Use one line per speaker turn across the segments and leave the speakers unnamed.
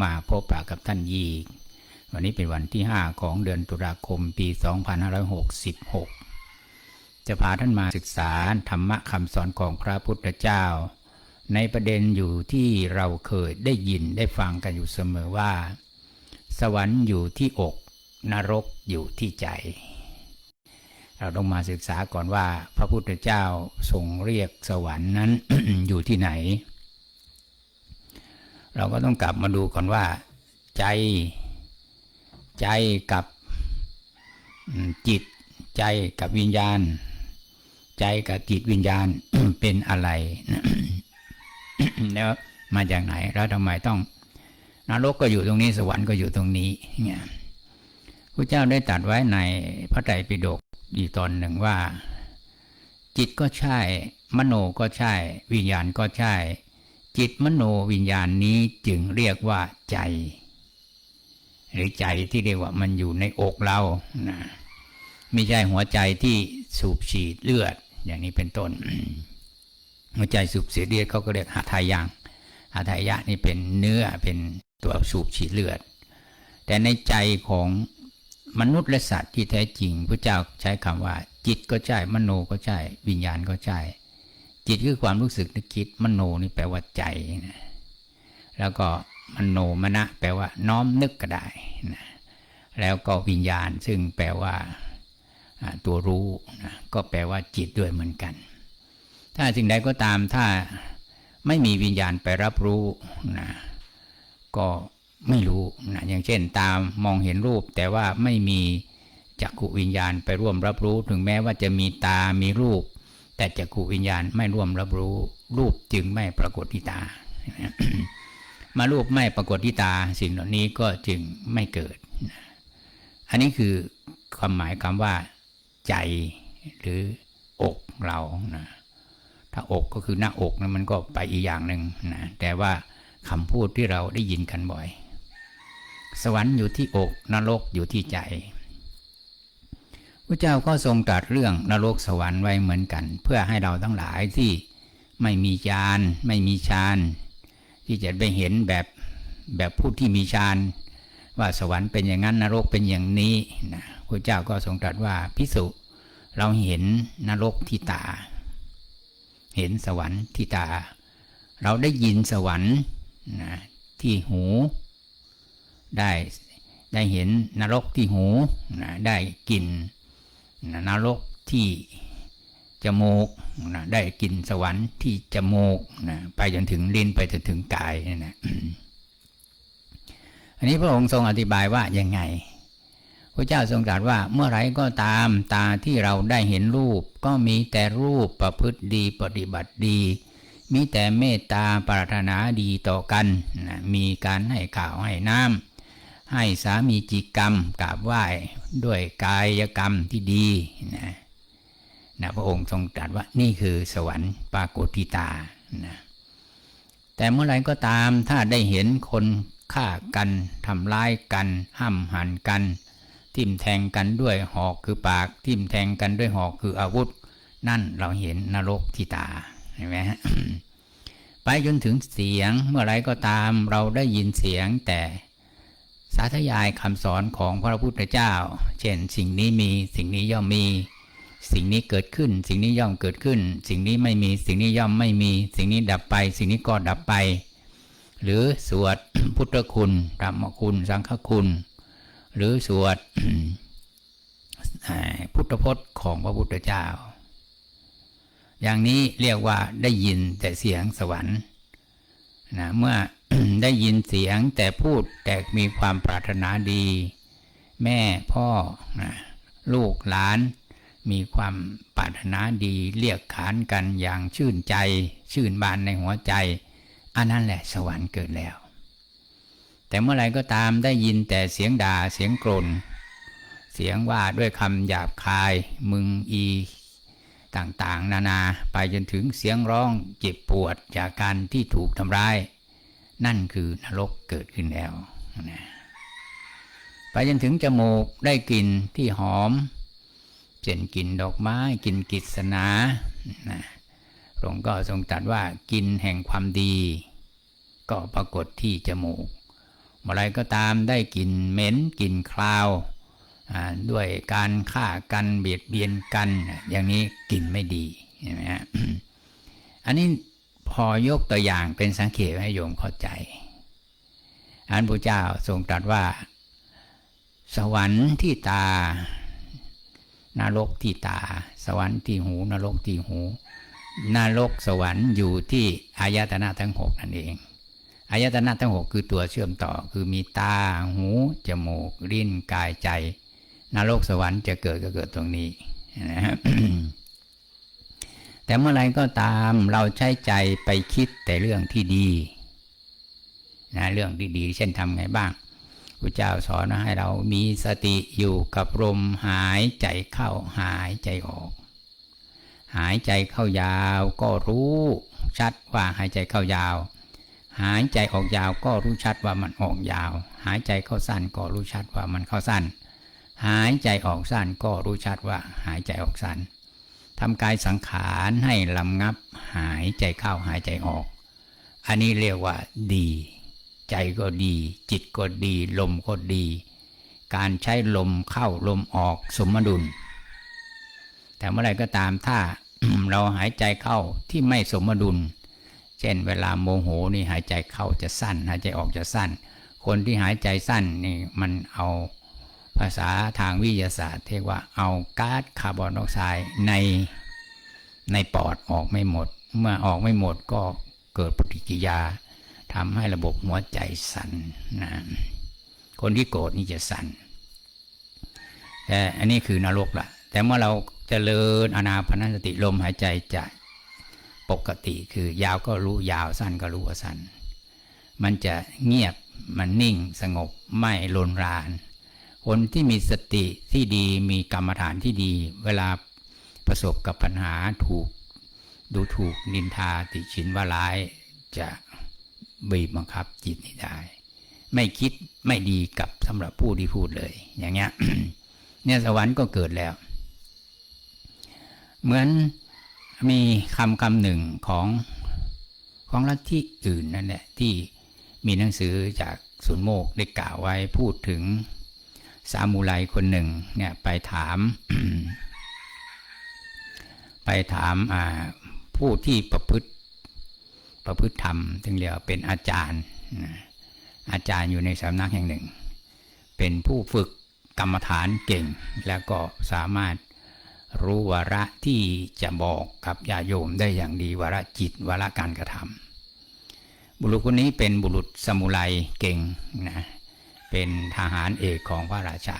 มาพบปะกับท่านยีก วันนี้เป็นวันที่ 5 ของเดือนตุลาคมปี 2566 จะพาท่านมาศึกษาธรรมะคำสอนของพระพุทธเจ้า ในประเด็นอยู่ที่เราเคยได้ยินได้ฟังกันอยู่เสมอว่า สวรรค์อยู่ที่อก นรกอยู่ที่ใจ เราต้องมาศึกษาก่อนว่า พระพุทธเจ้าทรงเรียกสวรรค์นั้นอยู่ที่ไหน เราก็ต้องกลับมาดูก่อนว่า ใจใจกับจิต ใจกับวิญญาณ ใจกับจิตวิญญาณเป็นอะไร แล้วมาจากไหน แล้วทำไมต้องนรกก็อยู่ตรงนี้สวรรค์ก็อยู่ตรงนี้เนี่ยพระเจ้าได้ตรัสไว้ในพระไตรปิฎกอีกตอนหนึ่งว่า จิตก็ใช่ มโนก็ใช่ วิญญาณก็ใช่ จิตมโนวิญญาณนี้จึงเรียกว่าใจ หรือใจที่เรียกว่ามันอยู่ในอกเรานะไม่ใช่หัวใจที่สูบฉีดเลือด อย่างนี้เป็นต้น หัวใจสูบฉีดเลือดเขาก็เรียกหาทายังหาทายะนี่เป็นเนื้อเป็นตัวสูบฉีดเลือด แต่ในใจของมนุษย์และสัตว์ที่แท้จริงพระเจ้าใช้คำว่า จิตก็ใช่มโนก็ใช่วิญญาณก็ใช่ จิตคือความรู้สึกนึกคิดมโนนี่แปลว่าใจนะแล้วก็มโนมณะแปลว่า น้อมนึกก็ได้นะแล้วก็วิญญาณซึ่งแปลว่าตัวรู้นะก็แปลว่าจิตด้วยเหมือนกัน ถ้าสิ่งใดก็ตามถ้าไม่มีวิญญาณไปรับรู้นะก็ไม่รู้นะอย่างเช่น ตามมองเห็นรูป แต่ว่าไม่มีจักขุวิญญาณไปร่วมรับรู้ ถึงแม้ว่าจะมีตามีรูป แต่จักขุวิญญาณไม่ร่วมรับรู้ รูปจึงไม่ปรากฏที่ตา มารูปไม่ปรากฏที่ตา สิ่งเหล่านี้ก็จึงไม่เกิด อันนี้คือความหมายคำว่า ใจหรืออกเรานะถ้าอกก็คือหน้าอกนะมันก็ไปอีกอย่างหนึ่งนะแต่ว่าคำพูดที่เราได้ยินกันบ่อย สวรรค์อยู่ที่อกนรกอยู่ที่ใจ พระเจ้าก็ทรงตรัสเรื่องนรกสวรรค์ไว้เหมือนกัน เพื่อให้เราทั้งหลายที่ไม่มีฌานไม่มีฌานที่จะไปเห็นแบบแบบผู้ที่มีฌานว่าสวรรค์เป็นอย่างนั้นนรกเป็นอย่างนี้นะพระเจ้าก็ทรงตรัสว่าพิสุเราเห็นนรกที่ตา เห็นสวรรค์ที่ตา เราได้ยินสวรรค์นะที่หูได้ได้เห็นนรกที่หูนะได้กลิ่น นรกที่จมูกนะได้กินสวรรค์ที่จมูกนะไปจนถึงลิ้นไปจนถึงกายนะนะอันนี้พระองค์ทรงอธิบายว่ายังไงพระเจ้าทรงตรัสว่าเมื่อไรก็ตามตาที่เราได้เห็นรูป ก็มีแต่รูปประพฤติดีปฏิบัติดี มีแต่เมตตาปรารถนาดีต่อกันนะมีการให้ข่าวให้น้ำ ให้สามีจิกรรมกราบไหว้ด้วยกายกรรมที่ดีนะนะพระองค์ทรงตรัสว่านี่คือสวรรค์ปรากฏที่ตานะแต่เมื่อไรก็ตามถ้าได้เห็นคนฆ่ากันทำร้ายกันห้ำหันกัน ทิ่มแทงกันด้วยหอกคือปาก ทิ่มแทงกันด้วยหอกคืออาวุธ นั่นเราเห็นนรกที่ตาเห็นไหมฮะไปจนถึงเสียงเมื่อไรก็ตามเราได้ยินเสียงแต่ สาธยายคำสอนของพระพุทธเจ้า เช่น สิ่งนี้มีสิ่งนี้ย่อมมี สิ่งนี้เกิดขึ้น สิ่งนี้ย่อมเกิดขึ้น สิ่งนี้ไม่มี สิ่งนี้ย่อมไม่มี สิ่งนี้ดับไป สิ่งนี้ก็ดับไป หรือสวดพุทธคุณธรรมคุณ สังฆคุณ หรือสวดพุทธพจน์ของพระพุทธเจ้า อย่างนี้เรียกว่าได้ยินแต่เสียงสวรรค์นะเมื่อ ได้ยินเสียงแต่พูดแต่มีความปรารถนาดี แม่พ่อลูกหลาน มีความปรารถนาดีเรียกขานกันอย่างชื่นใจ ชื่นบานในหัวใจ อันนั้นแหละสวรรค์เกิดแล้ว แต่เมื่อไรก็ตามได้ยินแต่เสียงด่าเสียงกลนเสียงว่าด้วยคำหยาบคาย มึงอีต่างๆ นานาไปจนถึงเสียงร้องเจ็บปวดจากการที่ถูกทำร้าย นั่นคือนรกเกิดขึ้นแล้วนะไปจนถึงจมูกได้กลิ่นที่หอมเช่นกลิ่นดอกไม้กลิ่นกิศนานะพระองค์ก็ทรงตรัสว่ากลิ่นแห่งความดี ก็ปรากฏที่จมูกเมื่อไรก็ตามได้กลิ่นเหม็นกลิ่นคราวด้วยการฆ่ากันเบียดเบียนกัน อย่างนี้กลิ่นไม่ดีเห็นไหมฮะอันนี้ พอยกตัวอย่างเป็นสังเกตให้โยมเข้าใจ อันพระเจ้าทรงตรัสว่า สวรรค์ที่ตานรกที่ตา สวรรค์ที่หูนรกที่หูนรกสวรรค์อยู่ที่อายตนะทั้งหกนั่นเองอายตนะทั้งหกคือตัวเชื่อมต่อ คือมีตาหูจมูกลิ้นกายใจนรกสวรรค์จะเกิดก็เกิดตรงนี้นะครับ แต่เมื่อไรก็ตามเราใช้ใจไปคิดแต่เรื่องที่ดีนะเรื่องดีๆเช่นทำไงบ้างพระเจ้าสอนให้เรามีสติอยู่กับลมหายใจเข้าหายใจออก หายใจเข้ายาวก็รู้ชัดว่าหายใจเข้ายาว หายใจออกยาวก็รู้ชัดว่ามันออกยาว หายใจเข้าสั้นก็รู้ชัดว่ามันเข้าสั้น หายใจออกสั้นก็รู้ชัดว่าหายใจออกสั้น ทำกายสังขารให้ลำงับหายใจเข้าหายใจออก อันนี้เรียกว่าดี ใจก็ดี จิตก็ดี ลมก็ดี การใช้ลมเข้าลมออกสมดุล แต่เมื่อไรก็ตามถ้าเราหายใจเข้าที่ไม่สมดุล เช่นเวลาโมโหนี่หายใจเข้าจะสั้น หายใจออกจะสั้น คนที่หายใจสั้นนี่มันเอา ภาษาทางวิทยาศาสตร์เรียกว่าเอาก๊าซคาร์บอนไดออกไซด์ในในปอดออกไม่หมด เมื่อออกไม่หมดก็เกิดปฏิกิริยาทำให้ระบบหัวใจสั่นนะคนที่โกรธนี่จะสั่นแต่อันนี้คือนรกละแต่เมื่อเราจเจริญอนาพนสติลมหายใจจะปกติคือยาวก็รู้ยาวสั้นก็รู้ว่าสั้น มันจะเงียบมันนิ่งสงบไม่ลนราน คนที่มีสติที่ดีมีกรรมฐานที่ดี เวลาประสบกับปัญหาถูกดูถูกนินทาติฉินว่าร้ายจะบีบบังคับจิตนี้ได้ ไม่คิดไม่ดีกับสำหรับผู้ที่พูดเลย อย่างเงี้ยเนี่ยสวรรค์ก็เกิดแล้ว เหมือนมีคำคำหนึ่งของของลัทธิอื่นนั่นแหละที่มีหนังสือจากสุนโมกได้กล่าวไว้พูดถึง สามูไรคนหนึ่งเนี่ยไปถาม ไปถามผู้ที่ประพฤติประพฤติธรรมถึงเรียกว่าเป็นอาจารย์ อาจารย์อยู่ในสำนักแห่งหนึ่ง เป็นผู้ฝึกกรรมฐานเก่ง แล้วก็สามารถรู้วาระที่จะบอกกับญาโยมได้อย่างดีวาระจิตวาระการกระทำบุรุษคนนี้เป็นบุรุษสมุไรเก่งนะ เป็นทหารเอกของพระราชา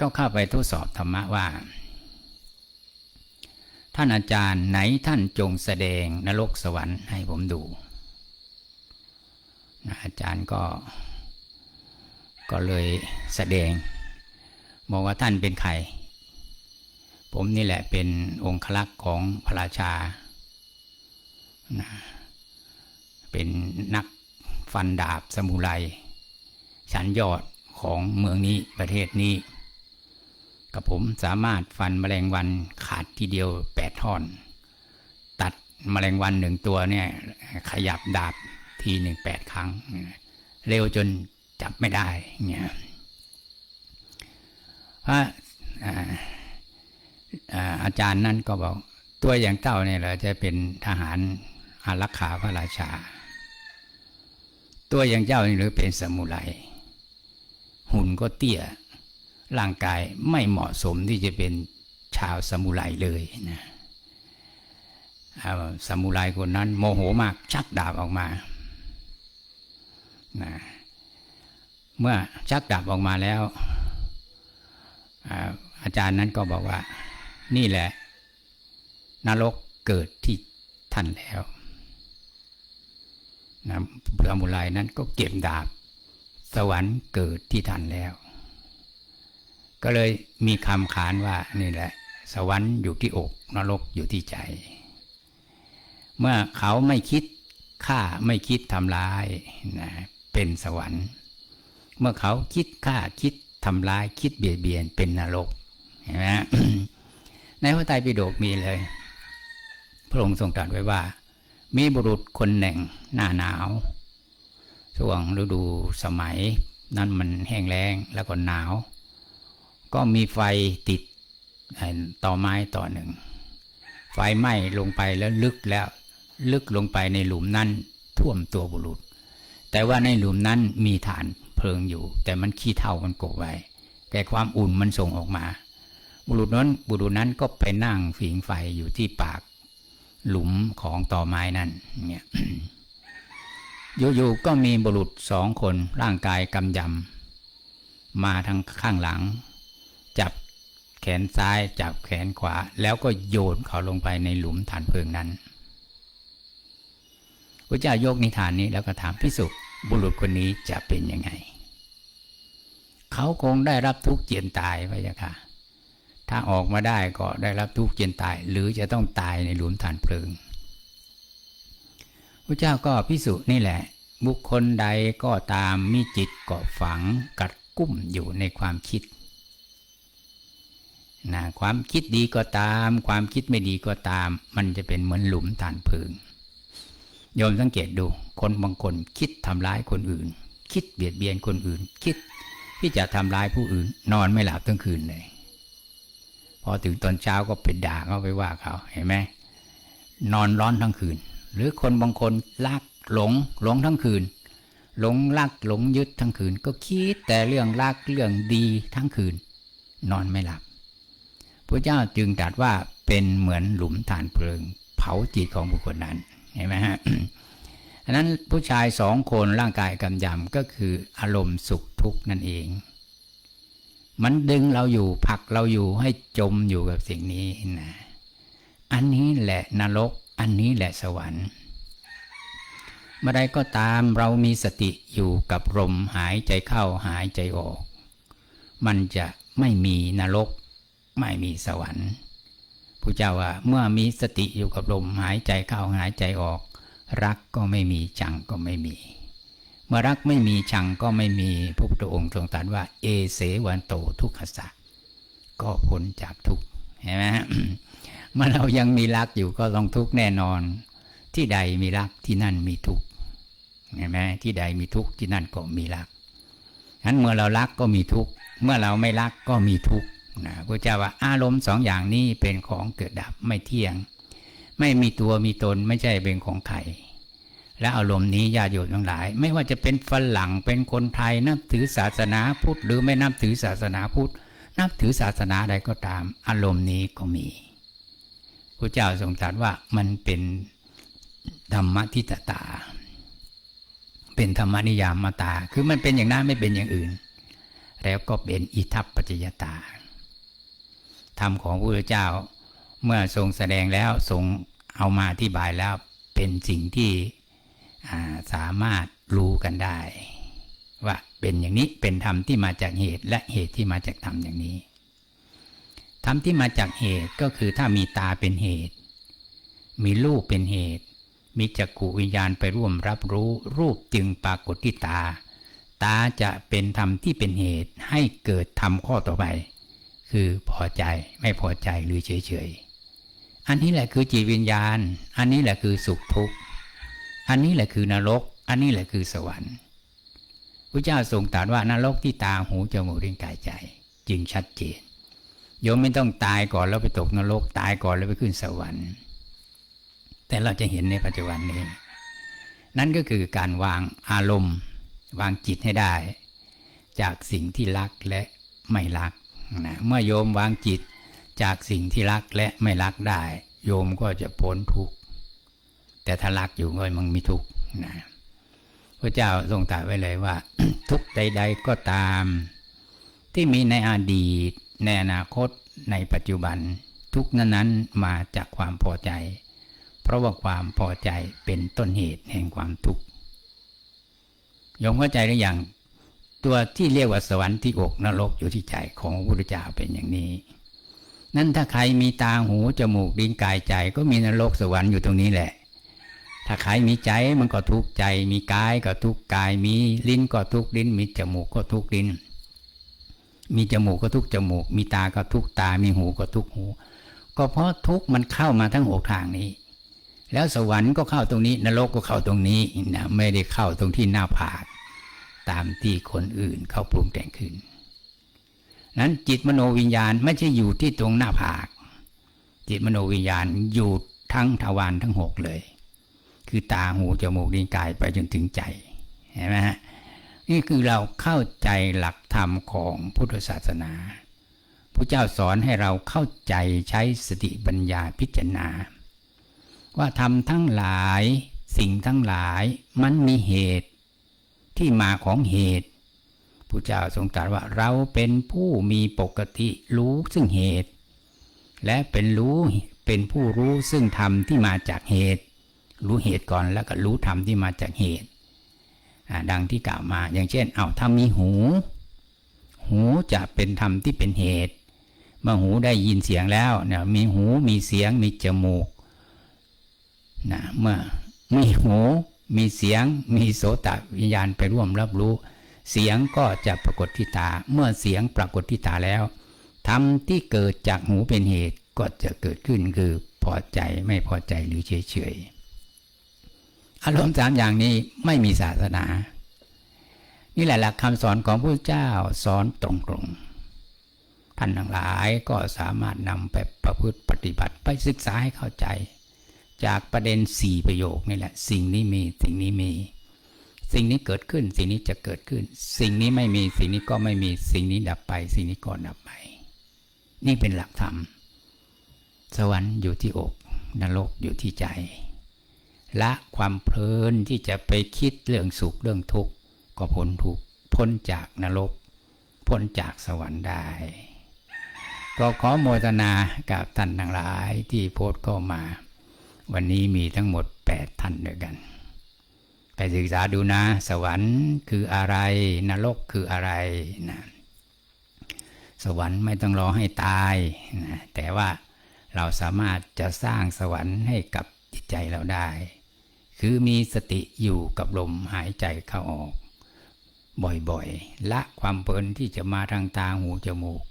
ก็เข้าไปทดสอบธรรมะว่า ท่านอาจารย์ไหนท่านจงแสดงนรกสวรรค์ให้ผมดูอาจารย์ก็ก็เลยแสดง บอกว่าท่านเป็นใคร ผมนี่แหละเป็นองคลักษ์ของพระราชา เป็นนักฟันดาบสมุไร ชั้นยอดของเมืองนี้ประเทศนี้ กับผมสามารถฟันแมลงวันขาดทีเดียวแปดท่อน ตัดแมลงวันหนึ่งตัวเนี่ยขยับดาบทีหนึ่งแปดครั้ง เร็วจนจับไม่ได้เนี่ยพระอาจารย์นั่นก็บอกตัวอย่างเจ้าเนี่ยเหรอจะเป็นทหารอารักขาพระราชา ตัวอย่างเจ้านี่หรือเป็นสมุไร หุ่นก็เตี้ย ร่างกายไม่เหมาะสมที่จะเป็นชาวสมุไรเลยนะสมุไรคนนั้น โมโหมากชักดาบออกมานะเมื่อชักดาบออกมาแล้ว อาจารย์นั้นก็บอกว่า นี่แหละ นรกเกิดที่ท่านแล้วนะพระมุไรนั้นก็เก็บดาบ วรรค์เกิดที่ท่านแล้ว ก็เลยมีคำขานว่านี่แหละ สวรรค์อยู่ที่อกนรกอยู่ที่ใจ เมื่อเขาไม่คิดฆ่าไม่คิดทำร้ายนะเป็นสวรรค์ เมื่อเขาคิดฆ่าคิดทำร้ายคิดเบียดเบียนเป็นนรกเห็นไหมในพระไตรปิฎกมีเลย พระองค์ทรงตรัสไว้ว่า มีบุรุษคนหนึ่งหน้าหนาว ช่วงฤดูสมัย นั้นมันแห้งแล้งแล้วก็หนาว ก็มีไฟติดต่อไม้ต่อหนึ่ง ไฟไหม้ลงไปแล้วลึกแล้วลึกลงไปในหลุมนั้นท่วมตัวบุรุษ แต่ว่าในหลุมนั้นมีฐานเพลิงอยู่ แต่มันขี้เท่ามันกบไว้แต่ความอุ่นมันส่งออกมา บุรุษนั้นบุรุษนั้นก็ไปนั่งฝิงไฟอยู่ที่ปาก หลุมของต่อไม้นั่นเนี่ย อยู่ๆก็มีบุรุษสองคนร่างกายกำยำมาทางข้างหลัง จับแขนซ้ายจับแขนขวา แล้วก็โยนเขาลงไปในหลุมฐานเพลิงนั้นพระเจ้ายกนิทานนี้แล้วก็ถามพิสุบุรุษคนนี้จะเป็นยังไง เขาคงได้รับทุกข์เจียนตายพระยาค่ะถ้าออกมาได้ก็ได้รับทุกข์เจียนตาย หรือจะต้องตายในหลุมฐานเพลิง พระเจ้าก็พิสุนี่แหละ บุคคลใดก็ตามมีจิตเกาะฝังกัดกุ้มอยู่ในความคิดนะความคิดดีก็ตาม ความคิดไม่ดีก็ตาม มันจะเป็นเหมือนหลุมฐานพลิงโยมสังเกตดู คนบางคนคิดทำร้ายคนอื่น คิดเบียดเบียนคนอื่น คิดที่จะทำร้ายผู้อื่น นอนไม่หลับทั้งคืนเลยพอถึงตอนเช้าก็ไปด่าเขาไปว่าเขาเห็นไหมนอนร้อนทั้งคืน หรือคนบางคนลักหลงหลงทั้งคืน หลงลักหลงยึดทั้งคืน ก็คิดแต่เรื่องลักเรื่องดีทั้งคืน นอนไม่หลับพระเจ้าจึงตรัสว่าเป็นเหมือนหลุมฐานเพลิง เผาจิตของบุคคลนั้นเห็นไหมฮะอันนั้นผู้ชายสองคนร่างกายกำยำก็คืออารมณ์สุขทุกข์นั่นเอง มันดึงเราอยู่ผลักเราอยู่ให้จมอยู่กับสิ่งนี้นะอันนี้แหละนรก อันนี้แหละสวรรค์ เมื่อใดก็ตามเรามีสติอยู่กับลมหายใจเข้าหายใจออก มันจะไม่มีนรก ไม่มีสวรรค์พระเจ้าว่าเมื่อมีสติอยู่กับลมหายใจเข้าหายใจออก รักก็ไม่มีชังก็ไม่มี เมื่อรักไม่มีชังก็ไม่มีพระพุทธองค์ทรงตรัสว่า เอเสวันโตทุกขสะก็พ้นจากทุกข์เห็นไหม เมื่อเรายังมีรักอยู่ก็ต้องทุกข์แน่นอน ที่ใดมีรักที่นั่นมีทุกข์เห็นไหมที่ใดมีทุกข์ที่นั่นก็มีรักงั้นเมื่อเรารักก็มีทุกข์เมื่อเราไม่รักก็มีทุกข์นะพระเจ้าว่าอารมณ์สองอย่างนี้เป็นของเกิดดับไม่เที่ยง ไม่มีตัวมีตนไม่ใช่เป็นของใครและอารมณ์นี้ญาติโยมทั้งหลาย ไม่ว่าจะเป็นฝรั่งเป็นคนไทยนับถือศาสนาพุทธหรือไม่นับถือศาสนาพุทธนับถือศาสนาใดก็ตาม อารมณ์นี้ก็มี พระเจ้าทรงตรัสว่ามันเป็นธรรมทิฏตา เป็นธรรมนิยามมาตา คือมันเป็นอย่างนั้นไม่เป็นอย่างอื่น แล้วก็เป็นอิทัปปัจจยตา ธรรมของพระพุทธเจ้าเมื่อทรงแสดงแล้วทรงเอามาอธิบายแล้วเป็นสิ่งที่สามารถรู้กันได้ ว่าเป็นอย่างนี้เป็นธรรมที่มาจากเหตุและเหตุที่มาจากธรรมอย่างนี้ รรมที่มาจากเหตุก็คือถ้ามีตาเป็นเหตุ มีรูปเป็นเหตุ มีจักขุวิญญาณไปร่วมรับรู้ รูปจึงปรากฏที่ตา ตาจะเป็นธรรมที่เป็นเหตุให้เกิดธรรมข้อต่อไป คือพอใจไม่พอใจหรือเฉยเฉยอันนี้แหละคือจิตวิญญาณ อันนี้แหละคือสุขทุกข์ อันนี้แหละคือนรก อันนี้แหละคือสวรรค์พระเจ้าทรงตรัสว่านรกที่ตาหูจมูกลิ้นกายใจ จึงชัดเจน โยมไม่ต้องตายก่อนแล้วไปตกนรก ตายก่อนแล้วไปขึ้นสวรรค์ แต่เราจะเห็นในปัจจุบันนี้ นั่นก็คือการวางอารมณ์ วางจิตให้ได้ จากสิ่งที่รักและไม่รักนะเมื่อโยมวางจิตจากสิ่งที่รักและไม่รักได้ โยมก็จะพ้นทุกข์แต่ถ้ารักอยู่ก็มันมีทุกข์นะพระเจ้าทรงตรัสไว้เลยว่า ทุกใด ๆก็ตาม ที่มีในอดีต ในอนาคตในปัจจุบัน ทุกนั้นๆมาจากความพอใจ เพราะว่าความพอใจเป็นต้นเหตุแห่งความทุกข์ยอมเข้าใจหรือยังตัวที่เรียกว่าสวรรค์ที่อกนรกอยู่ที่ใจของพระพุทธเจ้าเป็นอย่างนี้ นั่นถ้าใครมีตาหูจมูกลิ้นกายใจก็มีนรกสวรรค์อยู่ตรงนี้แหละ ถ้าใครมีใจมันก็ทุกข์ใจ มีกายก็ทุกข์กายมีลิ้นก็ทุกข์ลิ้น มีจมูกก็ทุกข์ลิ้น มีจมูกก็ทุกจมูก มีตาก็ทุกตา มีหูก็ทุกหู ก็เพราะทุกมันเข้ามาทั้งหกทางนี้ แล้วสวรรค์ก็เข้าตรงนี้ นรกก็เข้าตรงนี้นะไม่ได้เข้าตรงที่หน้าผากตามที่คนอื่นเขาปรุงแต่งขึ้น นั้นจิตมโนวิญญาณไม่ใช่อยู่ที่ตรงหน้าผาก จิตมโนวิญญาณอยู่ทั้งทวารทั้งหกเลย คือตาหูจมูกลิ้นกายไปจนถึงใจเห็นไหมฮะ นี่คือเราเข้าใจหลักธรรมของพุทธศาสนาพระเจ้าสอนให้เราเข้าใจใช้สติปัญญาพิจารณา ว่าทำทั้งหลายสิ่งทั้งหลายมันมีเหตุที่มาของเหตุพระเจ้าทรงตรัสว่าเราเป็นผู้มีปกติรู้ซึ่งเหตุ และเป็นรู้เป็นผู้รู้ซึ่งธรรมที่มาจากเหตุ รู้เหตุก่อนแล้วก็รู้ธรรมที่มาจากเหตุ ดังที่กล่าวมา อย่างเช่น เอาถ้ามีหู หูจะเป็นธรรมที่เป็นเหตุ เมื่อหูได้ยินเสียงแล้วเนี่ยมีหูมีเสียงมีจมูกนะเมื่อมีหูมีเสียง มีโสตวิญญาณไปร่วมรับรู้ เสียงก็จะปรากฏที่ตา เมื่อเสียงปรากฏที่ตาแล้วธรรมที่เกิดจากหูเป็นเหตุก็จะเกิดขึ้นคือพอใจไม่พอใจหรือเฉยเฉย อารมณ์สามอย่างนี้ไม่มีศาสนา นี่แหละหลักคำสอนของพระเจ้าสอนตรงๆท่านทั้งหลายก็สามารถนำไปประพฤติปฏิบัติไปศึกษาให้เข้าใจ จากประเด็นสี่ประโยคนี่แหละ สิ่งนี้มีสิ่งนี้มี สิ่งนี้เกิดขึ้น สิ่งนี้จะเกิดขึ้น สิ่งนี้ไม่มีสิ่งนี้ก็ไม่มีสิ่งนี้ดับไป สิ่งนี้ก็ดับไป นี่เป็นหลักธรรม สวรรค์อยู่ที่อกนรกอยู่ที่ใจ ละความเพลินที่จะไปคิดเรื่องสุขเรื่องทุกข์ก็พ้นทุกข์พ้นจากนรกพ้นจากสวรรค์ได้ ก็ขอโมทนากับท่านทั้งหลายที่โพสต์เข้ามา วันนี้มีทั้งหมด 8 ท่านด้วยกัน ไปศึกษาดูนะ สวรรค์คืออะไร นรกคืออะไรนะสวรรค์ไม่ต้องรอให้ตายนะแต่ว่าเราสามารถจะสร้างสวรรค์ให้กับจิตใจเราได้ คือมีสติอยู่กับลมหายใจเข้าออก บ่อยๆ ละความเพลินที่จะมาทางตาหูจมูก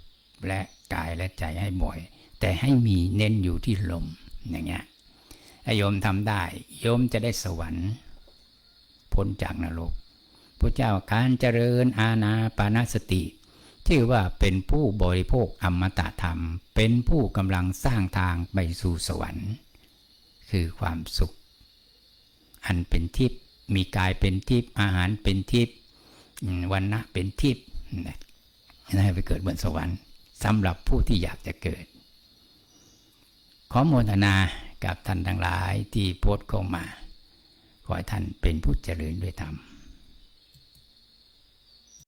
และกายและใจให้บ่อย แต่ให้มีเน้นอยู่ที่ลมอย่างเงี้ยถ้าโยมทำได้โยมจะได้สวรรค์พ้นจากนรกพระเจ้าการเจริญอาณาปานสติชื่อว่าเป็นผู้บริโภคอมตะธรรม เป็นผู้กำลังสร้างทางไปสู่สวรรค์ คือความสุข อันเป็นทิพย์มีกายเป็นทิพย์อาหารเป็นทิพย์วันนะเป็นทิพย์นะให้ไปเกิดบนสวรรค์สำหรับผู้ที่อยากจะเกิด ขอโมทนากับท่านทั้งหลายที่โพสต์เข้ามา ขอให้ท่านเป็นผู้เจริญด้วยธรรม